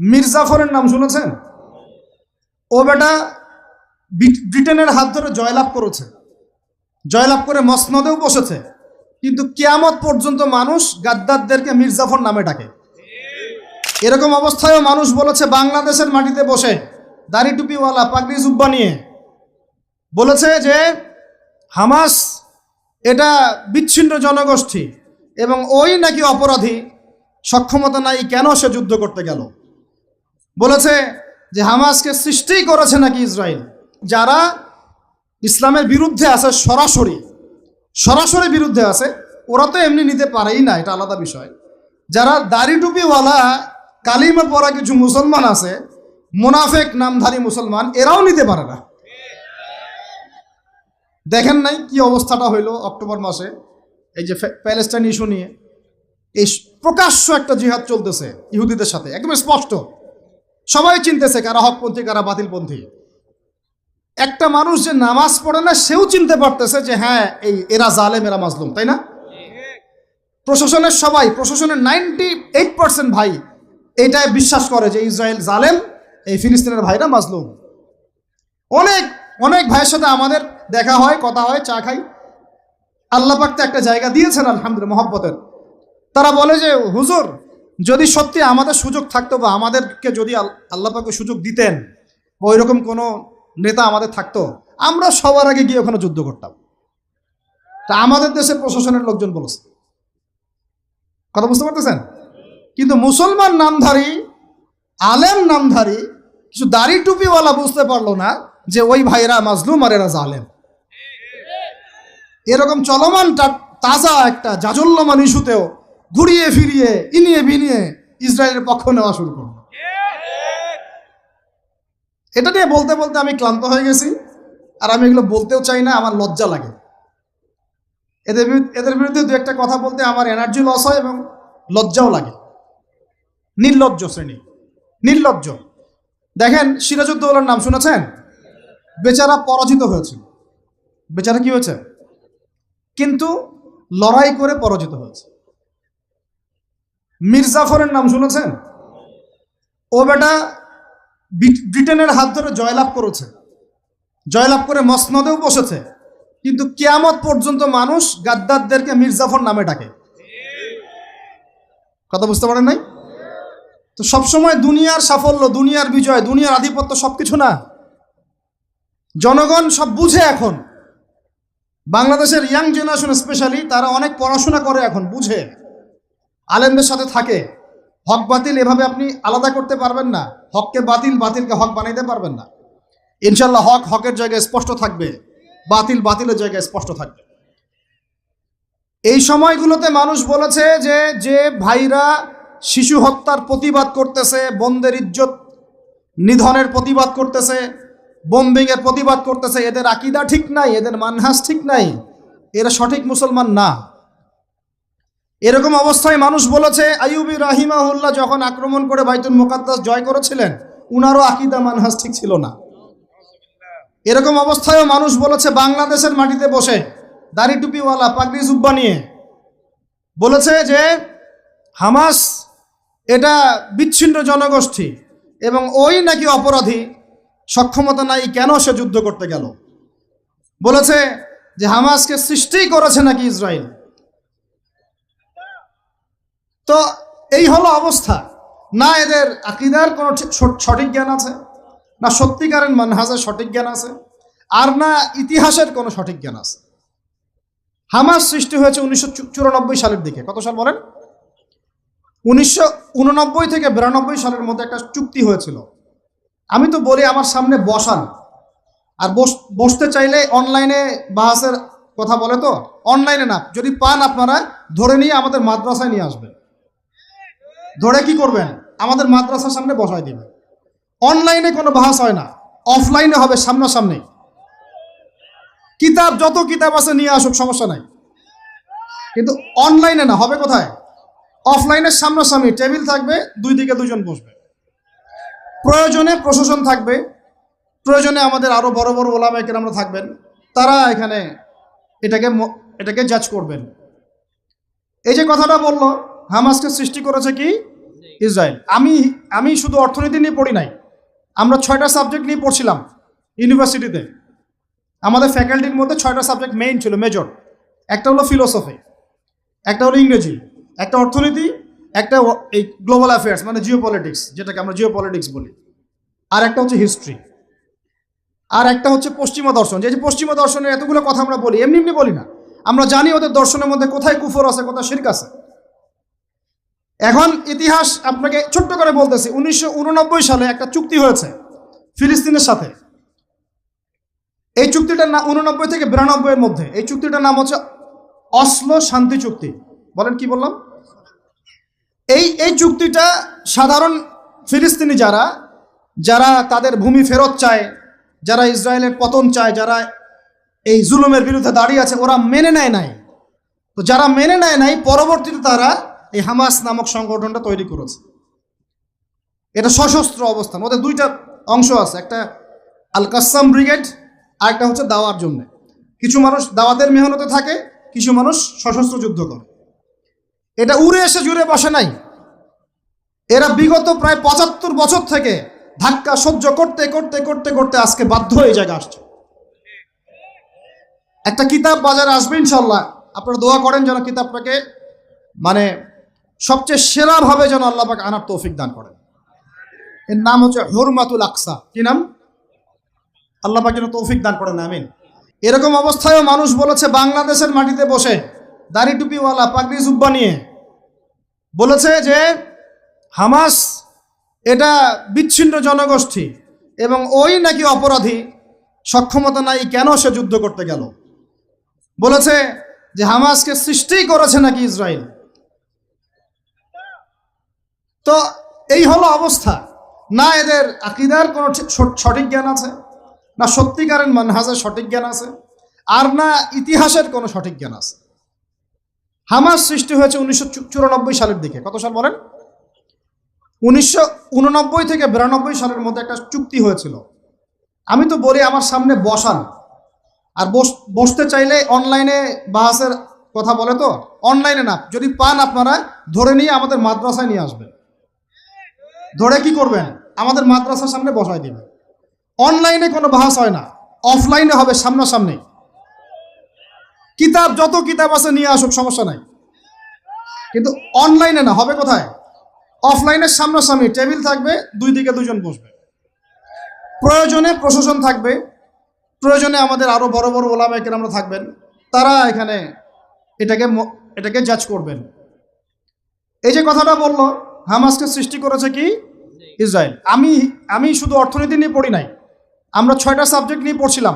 মির্জাফরের নাম শুনেছেন? ও বেটা ব্রিটেনের হাত ধরে জয়লাভ করেছে। জয়লাভ করে মসনদেও বসেছে। কিন্তু কেয়ামত পর্যন্ত মানুষ গাদ্দারদেরকে মির্জাফর নামে ডাকে। এরকম অবস্থায়ও মানুষ বলেছে, বাংলাদেশের মাটিতে বসে দাড়ি টুপিওয়ালা, পাগড়ি জুব্বা নিয়ে বলেছে যে, হামাস এটা বিচ্ছিন্ন জনগোষ্ঠী এবং ওই নাকি অপরাধী সক্ষমতা নাই, কেন সে যুদ্ধ করতে গেল? বলেছে যে হামাসকে সৃষ্টি করেছে নাকি ইসরায়েল যারা ইসলামের বিরুদ্ধে আছে সরাসরি সরাসরি বিরুদ্ধে আছে, ওরা তো এমনি নিতে পারেই না, এটা আলাদা বিষয়। যারা দাড়ি টুপিওয়ালা, কালিমা পড়া কিছু মুসলমান আছে, মোনাফেক, নামধারী মুসলমান, এরাও নিতে পারে না। দেখেন নাই কি অবস্থাটা হইল অক্টোবর মাসে? এই যে প্যালেস্টাইন ইস্যু নিয়ে। এই প্রকাশ্য একটা জিহাদ চলতেছে ইহুদিদের সাথে, একদম স্পষ্ট। সবাই চিনতেছে কারা হকপন্থী, কারা বাতিলপন্থী। একটা মানুষ যে নামাজ পড়ে না, সেও চিনতে পারতেছে যে হ্যাঁ এই এরা জালেম, এরা মাজলুম, তাই না? প্রশাসনের সবাই, প্রশাসনের নাইনটি এইট পার্সেন্ট ভাই এটাই বিশ্বাস করে যে ইসরায়েল জালেম, এই ফিলিস্তিনের ভাইরা মাজলুম। অনেক অনেক ভাইয়ের সাথে আমাদের দেখা হয়, কথা হয়, চা খাই। আল্লাহ একটা জায়গা দিয়েছেন, আলহামদুলিল্লাহ, মহব্বতের। তারা বলে যে, হুজুর যদি সত্যি আমাদের সুযোগ থাকতো বা আমাদেরকে যদি আল- আল্লাহ পাকে সুযোগ দিতেন বা ওই রকম কোনো নেতা আমাদের থাকতো, আমরা সবার আগে গিয়ে ওখানে যুদ্ধ করতাম। তা আমাদের দেশের প্রশাসনের লোকজন বলেছে। কথা বুঝতে পারতেছেন? কিন্তু মুসলমান নামধারী, আলেম নামধারী, কিছু দাড়ি টুপিওয়ালা বুঝতে পারল না যে ওই ভাইরা মাজলুম আর এরা জালেম। এরকম চলমান তাজা একটা জাজল্যমান ইস্যুতেও ঘুরিয়ে ফিরিয়ে, ইনিয়ে বিনিয়ে ইসরায়েলের পক্ষ নেওয়া শুরু করল। এটা নিয়ে বলতে বলতে আমি ক্লান্ত হয়ে গেছি, আর আমি এগুলো বলতেও চাই না, আমার লজ্জা লাগে। এদের এদের বিরুদ্ধে দু একটা কথা বলতে আমার এনার্জি লস হয় এবং লজ্জাও লাগে। নির্লজ্জ শ্রেণি, নির্লজ্জ। দেখেন সিরাজউদ্দৌলার নাম শুনেছেন? বেচারা পরাজিত হয়েছে। বেচারা কি হয়েছে? কিন্তু লড়াই করে পরাজিত হয়েছে। মির্জাফরের নাম শুনেছেন? ও বেটা ব্রিটেনের হাত ধরে জয়লাভ করেছে। জয়লাভ করে মসনদেও বসেছে। কিন্তু কেয়ামত পর্যন্ত মানুষ গাদ্দারদেরকে মির্জাফর নামে ডাকে। কথা বুঝতে পারেন নাই? তো সবসময় দুনিয়ার সাফল্য, দুনিয়ার বিজয়, দুনিয়ার আধিপত্য সব কিছু না। জনগণ সব বুঝে এখন। বাংলাদেশের ইয়াং জেনারেশন স্পেশালি তারা অনেক পড়াশোনা করে এখন, বুঝে। আলেমদের সাথে থাকে। হক বাতিল এভাবে আপনি আলাদা করতে পারবেন না। হককে বাতিল, বাতিলকে হক বানাইতে পারবেন না। ইনশাল্লাহ হক হকের জায়গায় স্পষ্ট থাকবে, বাতিল বাতিলের জায়গায় স্পষ্ট থাকবে। এই সময়গুলোতে মানুষ বলেছে যে যে ভাইরা শিশু হত্যার প্রতিবাদ করতেছে, বন্দের ইজ্জত নিধনের প্রতিবাদ করতেছে বোম্বিংয়ের প্রতিবাদ করতেছে, এদের আকিদা ঠিক নাই, এদের মানহাস ঠিক নাই, এরা সঠিক মুসলমান না। এরকম অবস্থায় মানুষ বলেছে, আইয়ুবি রাহিমাহুল্লাহ যখন আক্রমণ করে বাইতুল মুকাদ্দাস জয় করেছিলেন, উনারও আকিদা মানহাস ঠিক ছিল না। এরকম অবস্থায়ও মানুষ বলেছে, বাংলাদেশের মাটিতে বসে দাড়ি টুপিওয়ালা, পাগড়ি জুব্বা নিয়ে বলেছে যে, হামাস এটা বিচ্ছিন্ন জনগোষ্ঠী এবং ওই নাকি অপরাধী, সক্ষমতা নাই, কেন সে যুদ্ধ করতে গেল? বলেছে যে, হামাসকে সৃষ্টি করেছে নাকি ইসরায়েল। তো এই হলো অবস্থা। না এদের আকিদার কোনো সঠিক জ্ঞান আছে, না সত্যিকারের মানহাজের সঠিক জ্ঞান আছে, আর না ইতিহাসের কোনো সঠিক জ্ঞান আছে। হামাস সৃষ্টি হয়েছে উনিশশো চুরানব্বই সালের দিকে। কত সাল বলেন? উনিশশো উননব্বই থেকে বিরানব্বই সালের মধ্যে একটা চুক্তি হয়েছিল। আমি তো বলি আমার সামনে বসান। আর বস- বসতে চাইলে অনলাইনে বাহাসের কথা বলে তো? অনলাইনে না, যদি পান আপনারা, ধরে নিয়ে আমাদের মাদ্রাসায় নিয়ে আসবেন। ধরে কি করবেন? আমাদের মাদ্রাসার সামনে বসায় দিবে। অনলাইনে কোনো বাহাস হয় না। অফলাইনে হবে সামনাসামনি। কিতাব, যত কিতাব আছে নিয়ে আসুক, সমস্যা নাই। কিন্তু অনলাইনে না, হবে কোথায়? অফলাইনের সামনাসামনি টেবিল থাকবে, দুই দিকে দুজন বসবে। প্রয়োজনে প্রশাসন থাকবে। প্রয়োজনে আমাদের আরও বড় বড় ওলামাইকের আমরা থাকবেন। তারা এখানে এটাকে এটাকে জাজ করবেন। এই যে কথাটা বলল হামাসকে সৃষ্টি করেছে কি? ইসরায়েল। আমি আমি শুধু অর্থনীতি নিয়ে পড়ি নাই। আমরা ছয়টা সাবজেক্ট নিয়ে পড়ছিলাম ইউনিভার্সিটিতে। আমাদের ফ্যাকাল্টির মধ্যে ছয়টা সাবজেক্ট মেইন ছিল মেজর একটা হলো ফিলোসফি একটা হলো ইংরেজি, একটা অর্থনীতি, একটা এই গ্লোবাল অ্যাফেয়ার্স মানে জিও পলিটিক্স যেটাকে আমরা জিও পলিটিক্স বলি। আর একটা হচ্ছে হিস্ট্রি আর একটা হচ্ছে পশ্চিমা দর্শন। যে পশ্চিমা দর্শনের এতগুলো কথা আমরা বলি, এমনি এমনি বলি না। আমরা জানি ওদের দর্শনের মধ্যে কোথায় কুফর আছে, কোথায় শির্ক আছে। এখন ইতিহাস আপনাকে ছোট্ট করে বলতেছি, উনিশশো সালে একটা চুক্তি হয়েছে ফিলিস্তিনের সাথে। এই চুক্তিটার নাম উননব্বই থেকে বিরানব্বই এর মধ্যে। এই চুক্তিটার নাম হচ্ছে অসলো শান্তি চুক্তি। বলেন কি বললাম? এই এই চুক্তিটা সাধারণ ফিলিস্তিনি যারা যারা তাদের ভূমি ফেরত চায়, যারা ইসরায়েলের পতন চায়, যারা এই জুলুমের বিরুদ্ধে দাঁড়িয়ে আছে, ওরা মেনে নেয় নাই। তো যারা মেনে নেয় নাই, পরবর্তীতে তারা এই হামাস নামক সংগঠনটা তৈরি করেছে। এটা সশস্ত্র অবস্থান ওদের দুইটা অংশ আছে, একটা আল কাসাম ব্রিগেড আর একটা হচ্ছে দাওয়ার জন্য। কিছু মানুষ দাওয়াতের মেহনতে থাকে, কিছু মানুষ সশস্ত্র যুদ্ধ করে। এটা উড়ে এসে জুড়ে বসে নাই। এরা বিগত প্রায় পঁচাত্তর বছর থেকে ধাক্কা সহ্য করতে করতে করতে করতে আজকে বাধ্য হয়ে এই জায়গায় আসছে। একটা কিতাব বাজারে আসবে ইনশাল্লাহ আপনারা দোয়া করেন যেন কিতাবটাকে মানে সবচেয়ে সেরাভাবে যেন আল্লাহ পাক আনার তৌফিক দান করেন। এর নাম হচ্ছে হুরমাতুল আকসা। কি নাম? আল্লাহ পাক যেন তৌফিক দান করেন, আমিন। এরকম অবস্থায়ও মানুষ বলেছে, বাংলাদেশের মাটিতে বসে দাড়ি টুপিওয়ালা, পাগড়ি জুব্বা নিয়ে বলেছে যে, হামাস এটা বিচ্ছিন্ন জনগোষ্ঠী এবং ওই নাকি অপরাধী, সক্ষমতা নাই, কেন সে যুদ্ধ করতে গেল? বলেছে যে, হামাসকে সৃষ্টিই করেছে নাকি ইসরায়েল। তো এই হলো অবস্থা। না এদের আকিদার কোনো ঠিক- সঠিক জ্ঞান আছে, না সত্যিকারের মানহাজের সঠিক জ্ঞান আছে, আর না ইতিহাসের কোনো সঠিক জ্ঞান আছে। হামাস সৃষ্টি হয়েছে উনিশশো চুরানব্বই সালের দিকে। কত সাল বলেন? উনিশশো উননব্বই থেকে বিরানব্বই সালের মধ্যে একটা চুক্তি হয়েছিল। আমি তো বলি আমার সামনে বসান। আর বস বসতে চাইলে অনলাইনে বাহাসের কথা বলে তো? অনলাইনে না, যদি পান আপনারা, ধরে নিয়ে আমাদের মাদ্রাসায় নিয়ে আসবেন। ধরে কি করবেন? আমাদের মাদ্রাসার সামনে বসায় দিবেন। অনলাইনে কোনো বাহাস হয় না। অফলাইনে হবে সামনাসামনি। কিতাব, যত কিতাব আছে নিয়ে আসুক, সমস্যা নাই। কিন্তু অনলাইনে না, হবে কোথায়? অফলাইনের সামনাসামনি টেবিল থাকবে, দুই দিকে দুজন বসবে। প্রয়োজনে প্রশাসন থাকবে। প্রয়োজনে আমাদের আরও বড় বড় ওলামা আমরা থাকবেন। তারা এখানে এটাকে এটাকে জাজ করবেন। এই যে কথাটা বলল হামাসকে সৃষ্টি করেছে কি? ইসরায়েল। আমি আমি শুধু অর্থনীতি নিয়ে পড়ি নাই। আমরা ছয়টা সাবজেক্ট নিয়ে পড়ছিলাম।